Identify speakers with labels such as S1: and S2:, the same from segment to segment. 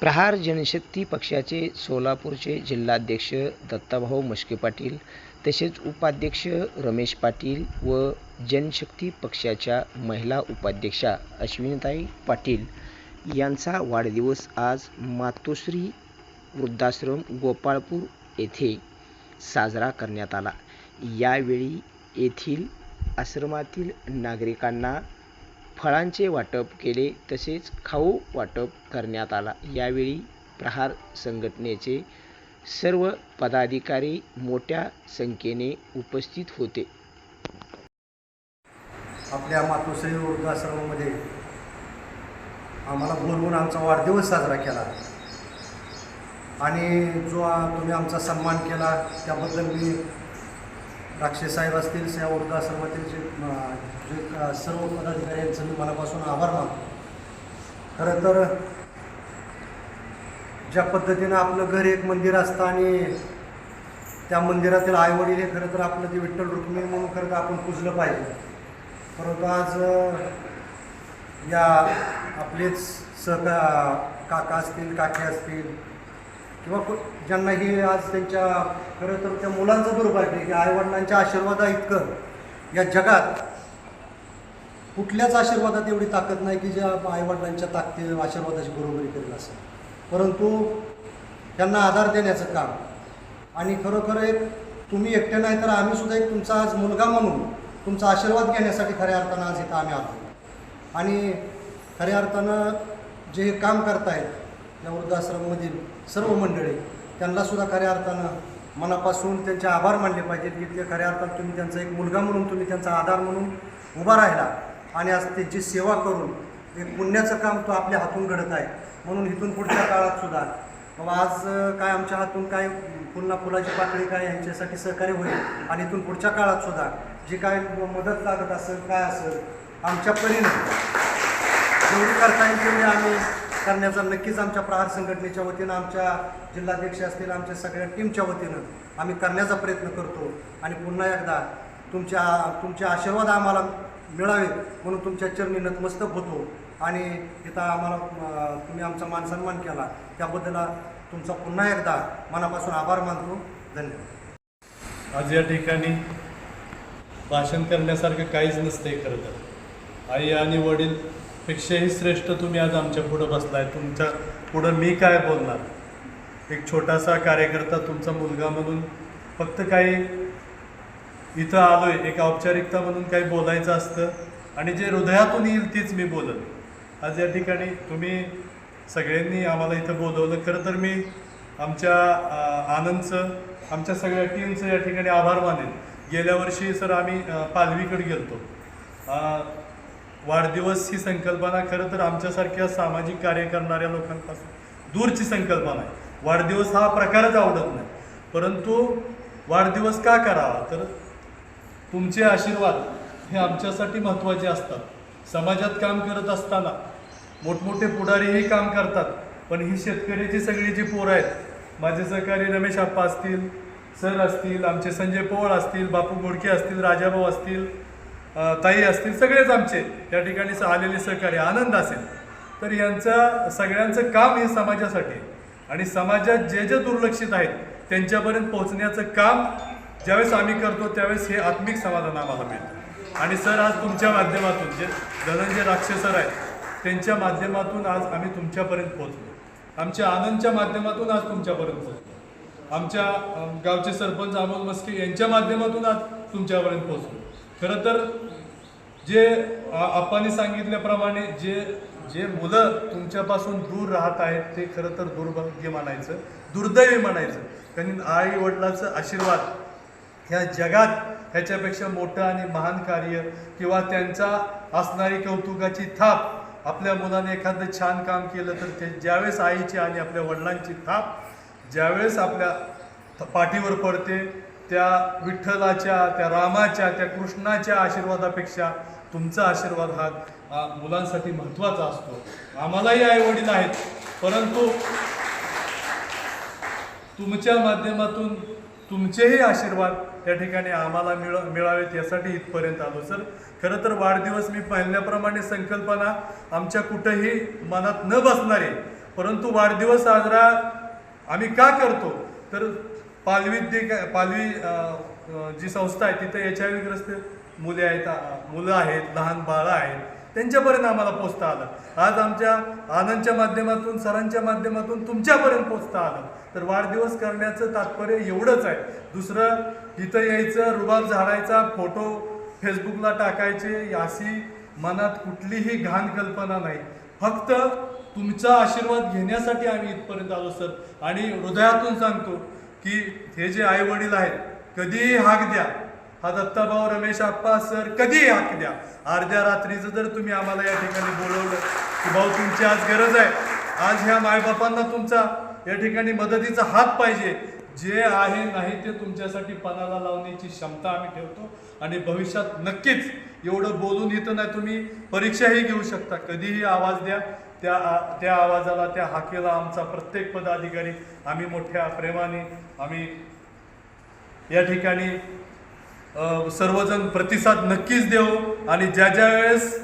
S1: प्रहार जनशक्ती पक्षाचे सोलापूरचे जिल्हाध्यक्ष दत्ताभाऊ मस्के पाटील तसेच उपाध्यक्ष रमेश पाटील व जनशक्ती पक्षाच्या महिला उपाध्यक्षा अश्विनीताई पाटील यांचा वाढदिवस आज मातोश्री वृद्धाश्रम गोपाळपूर येथे साजरा करण्यात आला. यावेळी येथील आश्रमातील नागरिकांना फळांचे वाटप केले तसेच खाऊ वाटप करण्यात आला. यावेळी प्रहार संघटनेचे सर्व पदाधिकारी मोठ्या संख्येने उपस्थित होते.
S2: आपल्या मातोश्री वृद्धाश्रमामध्ये आम्हाला बोलवून आमचा वाढदिवस साजरा केला. आणि जो तुम्ही आमचा सन्मान केला त्याबद्दल मी साहेब असतील त्या सर्वातील जे जे सर्व पदाधिकारी यांचं मी मनापासून आभार मानतो. खरं तर ज्या पद्धतीनं आपलं घर एक मंदिर असतं आणि त्या मंदिरातील आईवडील हे खरं तर आपलं ते विठ्ठल रुक्मिणी म्हणून खरं तर आपण पुजलं पाहिजे. परंतु आज या आपलेच सहका काका असतील काकी असतील किंवा ज्यांना हे आज त्यांच्या खरं तर त्या मुलांचं दुर्भाग्य की आईवडिलांच्या आशीर्वादा इतकं या जगात कुठल्याच आशीर्वादात एवढी ताकद नाही की ज्या आईवडिलांच्या ताकदी आशीर्वादाची बरोबरी करेल असं. परंतु त्यांना आधार देण्याचं काम. आणि खरोखर एक तुम्ही एकटे नाही तर आम्ही सुद्धा एक तुमचा आज मुलगा म्हणून तुमचा आशीर्वाद घेण्यासाठी खऱ्या अर्थानं आज इथं आम्ही आलो. आणि खऱ्या अर्थानं जे हे काम करतायत या वृद्धाश्रममधील सर्व मंडळी त्यांनासुद्धा खऱ्या अर्थानं मनापासून त्यांचे आभार मानले पाहिजेत. की ते खऱ्या अर्थानं तुम्ही त्यांचा एक मुलगा म्हणून तुम्ही त्यांचा आधार म्हणून उभा राहिला आणि आज त्यांची सेवा करून एक पुण्याचं काम तो आपल्या हातून घडत आहे. म्हणून इथून पुढच्या काळात सुद्धा बाबा आज काय आमच्या हातून काय पुन्हा फुलाची पातळी काय यांच्यासाठी सहकार्य होईल? आणि इथून पुढच्या काळात सुद्धा जी काय मदत लागत असेल काय असेल आमच्या परीनं जेवढी करता येईल तेवढी आम्ही करण्याचा नक्कीच आमच्या प्रहार संघटनेच्या वतीनं आमच्या जिल्हाध्यक्ष असतील आमच्या सगळ्या टीमच्या वतीनं आम्ही करण्याचा प्रयत्न करतो. आणि पुन्हा एकदा तुमच्या तुमचे आशीर्वाद आम्हाला मिळावेत म्हणून तुमच्या चरणी नतमस्तक होतो. आणि इथं आम्हाला तुम्ही आमचा मानसन्मान केला. त्याबद्दल तुमचा पुन्हा एकदा मनापासून आभार मानतो. धन्यवाद.
S3: आज या ठिकाणी भाषण करण्यासारखं काहीच नसतंय खरं तर. आई आणि वडील पेक्षाही श्रेष्ठ तुम्ही आज आमच्या पुढं बसलाय. तुमच्या पुढं मी काय बोलणार? एक छोटासा कार्यकर्ता तुमचा मुलगा म्हणून फक्त काही इथं आलोय एक औपचारिकता म्हणून काही बोलायचं असतं आणि जे हृदयातून येईल तीच मी बोलत. आज या ठिकाणी तुम्ही सगळ्यांनी आम्हाला इथं बोलवलं. खरं तर मी आमच्या आनंदचं आमच्या सगळ्या टीमचं या ठिकाणी आभार मानेन. गेल्या वर्षी सर आम्ही पालवीकडे गेलतो. वाढदिवस ही संकल्पना खरं तर आमच्यासारख्या सामाजिक कार्य करणाऱ्या लोकांपासून दूरची संकल्पना आहे. वाढदिवस हा प्रकारच आवडत नाही. परंतु वाढदिवस का करावा? तर तुमचे आशीर्वाद हे आमच्यासाठी महत्त्वाचे असतात. समाजात काम करत असताना मोठमोठे पुढारीही काम करतात. पण ही शेतकऱ्याची सगळी जी पोरं आहेत माझे सहकारी रमेश आप्पा असतील सर असतील आमचे संजय पोवळ असतील बापू गोडके असतील राजाभाऊ असतील ताई असतील सगळेच आमचे. त्या ठिकाणी स- आलेले सहकारी आनंद असेल. तर यांचं सगळ्यांचं काम हे समाजासाठी आणि समाजात जे जे दुर्लक्षित आहेत त्यांच्यापर्यंत पोहोचण्याचं काम ज्यावेळेस आम्ही करतो त्यावेळेस हे आत्मिक समाधान आम्हाला मिळतं. आणि सर आज तुमच्या माध्यमातून जे धनंजय राक्षे सर आहेत त्यांच्या माध्यमातून आज आम्ही तुमच्यापर्यंत पोहोचलो. आमच्या आनंदच्या माध्यमातून आज तुमच्यापर्यंत पोहोचलो. आमच्या गावचे सरपंच अमोल मस्के यांच्या माध्यमातून आज तुमच्यापर्यंत पोहोचलो. खरं तर जे आपण सांगितल्याप्रमाणे जे जे मुलं तुमच्यापासून दूर राहत आहेत ते खरं तर दुर्भाग्य म्हणायचं दुर्दैवी म्हणायचं कारण आई वडिलाचं आशीर्वाद ह्या जगात ह्याच्यापेक्षा मोठं आणि महान कार्य किंवा त्यांचा असणारी कौतुकाची थाप आपल्या मुलाने एखादं छान काम केलं तर ते ज्यावेळेस आईची आणि आपल्या वडिलांची थाप ज्यावेळेस आपल्या पाठीवर पडते त्या विठ्ठलाच्या त्या रामाच्या त्या कृष्णाच्या आशीर्वादापेक्षा तुमचा आशीर्वाद हा मुलांसाठी महत्त्वाचा असतो. आम्हालाही आईवडील आहेत परंतु तुमच्या माध्यमातून तुमचेही आशीर्वाद त्या ठिकाणी आम्हाला मिळ मिळावेत यासाठी इथपर्यंत आलो. सर खरं तर वाढदिवस मी पाहिल्याप्रमाणे संकल्पना आमच्या कुठंही मनात न बसणारे परंतु वाढदिवस साजरा आम्ही का करतो? तर पालवी पालवी जी संस्था आहे तिथे एच आय ग्रस्त मुले आहेत मुलं आहेत लहान बाळं आहेत त्यांच्यापर्यंत आम्हाला पोचता आलं. आज आमच्या आनंदच्या माध्यमातून सरांच्या माध्यमातून तुमच्यापर्यंत पोचता आलं. तर वाढदिवस करण्याचं तात्पर्य एवढंच आहे. दुसरं इथं यायचं रुबाब झाडायचा फोटो फेसबुकला टाकायचे अशी मनात कुठलीही घाण कल्पना नाही. फक्त तुमचा आशीर्वाद घेण्यासाठी आम्ही इथपर्यंत आलो सर. आणि हृदयातून सांगतो की हे जे आई वडील आहेत कधीही हाक द्या. हा दत्ताभाऊ रमेश आप्पा सर कधीही हाक द्या. अर्ध्या रात्रीचं जर तुम्ही आम्हाला या ठिकाणी बोलवलं की भाऊ तुमची आज गरज आहे. आज ह्या मायबापांना तुमचा या ठिकाणी मदतीचा हात पाहिजे. जे आहे नाही ते तुमच्यासाठी पणाला लावण्याची क्षमता आम्ही ठेवतो. आणि भविष्यात नक्कीच एवढं बोलून इथं नाही तुम्ही परीक्षाही घेऊ शकता. कधीही आवाज द्या. त्या आ- त्या आवाजाला त्या हाकेला आमचा प्रत्येक पदाधिकारी आम्ही मोठ्या प्रेमाने आम्ही या ठिकाणी सर्वजण प्रतिसाद नक्कीच देऊ आणि ज्या ज्या वेळेस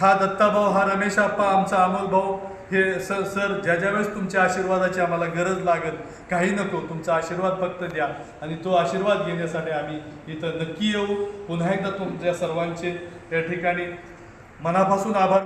S3: हा दत्ताभाऊ हा रमेश आप्पा आमचा अमोल भाऊ हे सर सर ज्या ज्या वेळेस तुमच्या आशीर्वादाची आम्हाला गरज लागत काही नको तुमचा आशीर्वाद फक्त द्या आणि तो आशीर्वाद घेण्यासाठी आम्ही इथं नक्की येऊ. पुन्हा एकदा तुमच्या सर्वांचे या ठिकाणी मनापासून आभार.